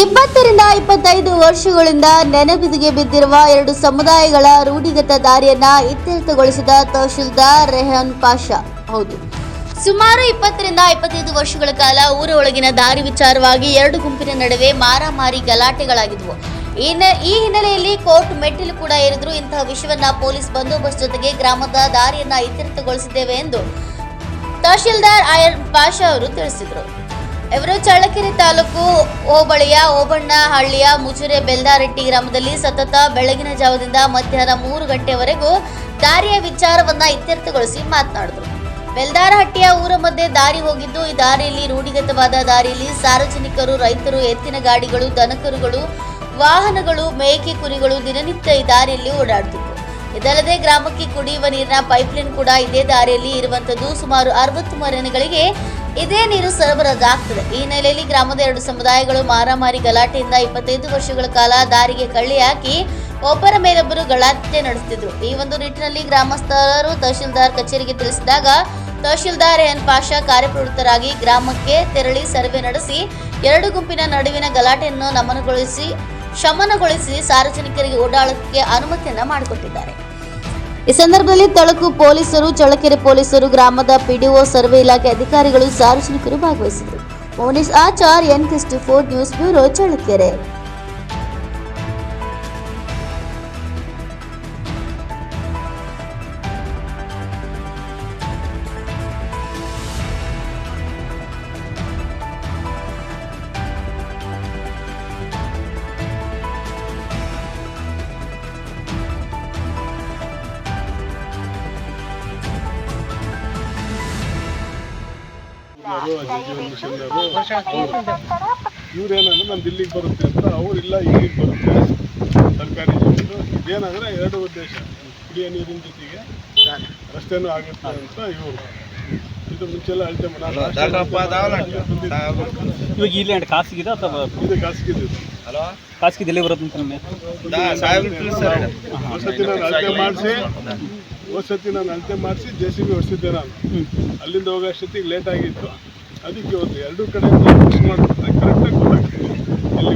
ಇಪ್ಪತ್ತರಿಂದ ಇಪ್ಪತ್ತೈದು ವರ್ಷಗಳಿಂದ ನೆನಪಿಗೆ ಬಿದ್ದಿರುವ ಎರಡು ಸಮುದಾಯಗಳ ರೂಢಿಗತ ದಾರಿಯನ್ನ ಇತ್ಯರ್ಥಗೊಳಿಸಿದ ತಹಶೀಲ್ದಾರ್ ರೆಹಾನ್ ಪಾಷಾ. ಹೌದು. ಸುಮಾರು ಇಪ್ಪತ್ತರಿಂದ ಇಪ್ಪತ್ತೈದು ವರ್ಷಗಳ ಕಾಲ ಊರ ಒಳಗಿನ ದಾರಿ ವಿಚಾರವಾಗಿ ಎರಡು ಗುಂಪಿನ ನಡುವೆ ಮಾರಾಮಾರಿ ಗಲಾಟೆಗಳಾಗಿದ್ವು. ಈ ಹಿನ್ನೆ- ಈ ಹಿನ್ನೆಲೆಯಲ್ಲಿ ಕೋರ್ಟ್ ಮೆಟ್ಟಿಲು ಕೂಡ ಏರಿದ್ರು ಇಂತಹ ವಿಷಯವನ್ನ ಪೊಲೀಸ್ ಬಂದೋಬಸ್ತ್ ಜೊತೆಗೆ ಗ್ರಾಮದ ದಾರಿಯನ್ನ ಇತ್ಯರ್ಥಗೊಳಿಸಿದ್ದೇವೆ ಎಂದು ತಹಶೀಲ್ದಾರ್ ಆಯರ್ ಪಾಷಾ ಅವರು ತಿಳಿಸಿದರು. ಇವರು ಚಳ್ಳಕೆರೆ ತಾಲೂಕು ಹೋಬಳಿಯ ಓಬಣ್ಣಹಳ್ಳಿಯ ಮುಜುರೆ ಬೆಲ್ದಾರೆಟ್ಟಿ ಗ್ರಾಮದಲ್ಲಿ ಸತತ ಬೆಳಗಿನ ಜಾವದಿಂದ ಮಧ್ಯಾಹ್ನ ಮೂರು ಗಂಟೆವರೆಗೂ ದಾರಿಯ ವಿಚಾರವನ್ನ ಇತ್ಯರ್ಥಗೊಳಿಸಿ ಮಾತನಾಡಿದರು. ಬೆಲ್ದಾರಹಟ್ಟಿಯ ಊರ ಮಧ್ಯೆ ದಾರಿ ಹೋಗಿದ್ದು, ಈ ದಾರಿಯಲ್ಲಿ ರೂಢಿಗತವಾದ ದಾರಿಯಲ್ಲಿ ಸಾರ್ವಜನಿಕರು, ರೈತರು, ಎತ್ತಿನ ಗಾಡಿಗಳು, ದನಕರುಗಳು, ವಾಹನಗಳು, ಮೇಕೆ ಕುರಿಗಳು ದಿನನಿತ್ಯ ಈ ದಾರಿಯಲ್ಲಿ ಓಡಾಡುತ್ತಿದ್ದವು ಇದಲ್ಲದೆ ಗ್ರಾಮಕ್ಕೆ ಕುಡಿಯುವ ನೀರಿನ ಪೈಪ್ಲೈನ್ ಕೂಡ ಇದೇ ದಾರಿಯಲ್ಲಿ ಇರುವಂತದ್ದು. ಸುಮಾರು ಅರವತ್ತು ಮನೆಗಳಿಗೆ ಇದೇ ನೀರು ಸರಬರಾಜಾಗ್ತದೆ. ಈ ಹಿನ್ನೆಲೆಯಲ್ಲಿ ಗ್ರಾಮದ ಎರಡು ಸಮುದಾಯಗಳು ಮಾರಾಮಾರಿ ಗಲಾಟೆಯಿಂದ ಇಪ್ಪತ್ತೈದು ವರ್ಷಗಳ ಕಾಲ ದಾರಿಗೆ ಕಳ್ಳಿ ಹಾಕಿ ಒಬ್ಬರ ಮೇಲೊಬ್ಬರು ಗಲಾಟೆ ನಡೆಸುತ್ತಿದ್ರು ಈ ಒಂದು ನಿಟ್ಟಿನಲ್ಲಿ ಗ್ರಾಮಸ್ಥರು ತಹಶೀಲ್ದಾರ್ ಕಚೇರಿಗೆ ತಿಳಿಸಿದಾಗ ತಹಶೀಲ್ದಾರ್ ಎನ್ ಪಾಷಾ ಕಾರ್ಯಪ್ರವೃತ್ತರಾಗಿ ಗ್ರಾಮಕ್ಕೆ ತೆರಳಿ ಸರ್ವೆ ನಡೆಸಿ ಎರಡು ಗುಂಪಿನ ನಡುವಿನ ಗಲಾಟೆಯನ್ನು ನಮನಗೊಳಿಸಿ ಶಮನಗೊಳಿಸಿ ಸಾರ್ವಜನಿಕರಿಗೆ ಓಡಾಡಕ್ಕೆ ಅನುಮತಿಯನ್ನು ಮಾಡಿಕೊಟ್ಟಿದ್ದಾರೆ. ಈ ಸಂದರ್ಭದಲ್ಲಿ ತಳಕು ಪೊಲೀಸರು, ಚಳ್ಳಕೆರೆ ಪೊಲೀಸರು, ಗ್ರಾಮದ ಪಿಡಿಒ, ಸರ್ವೆ ಇಲಾಖೆ ಅಧಿಕಾರಿಗಳು ಸಾರ್ವಜನಿಕರು ಭಾಗವಹಿಸಿದರು ಮೋನಿಶ್ ಆಚಾರ್ ಎನ್ ಕಿಸ್ಟಿ ಫೋರ್ ನ್ಯೂಸ್ ಬ್ಯೂರೋ, ಚಳ್ಳಕೆರೆ. ಇವ್ರೇನಂದ್ರೆ ನಾನು ದಿಲ್ಲಿಗೆ ಬರುತ್ತೆ ಅಂತ ಅವ್ರಿಲ್ಲ ಇಲ್ಲಿಗೆ ಬರುತ್ತೆ. ಸರ್ಕಾರಿ ಜಮೀನು ಇದೇನಂದ್ರೆ ಎರಡು ಉದ್ದೇಶ ಕುಡಿಯೋ ನೀರಿನ ಜೊತೆಗೆ ರಸ್ತೆನೂ ಆಗುತ್ತೆ ಅಂತ ಇವರು. ಇದು ಮುಂಚೆಲ್ಲ ಅಳತೆ ಇವಾಗ ಇಲ್ಲಿ ಎರಡು ಖಾಸಗಿದ ಅಥವಾ ಇದು ಖಾಸಗಿದು ಖಾಸಗಿ ಎಲ್ಲಿ ಬರುತ್ತೆ ಅಂತ ನಮಗೆ? ವಸತಿ ನಾನು ಅಳತೆ ಮಾಡಿಸಿ ವಸತಿ ನಾನು ಅಳತೆ ಮಾಡಿಸಿ ಜೆ ಸಿ ಬಿ ಹೊಡಿಸಿದ್ದೆ ನಾನು. ಅಲ್ಲಿಂದ ಹೋಗೋ ಅಷ್ಟೊತ್ತಿಗೆ ಲೇಟ್ ಆಗಿತ್ತು. ಅದಕ್ಕೆ ಒಂದು ಎರಡೂ ಕಡೆ ಕರೆಕ್ಟಾಗಿ ಗೊತ್ತಾಗ್ತದೆ. ಬರುತ್ತೆ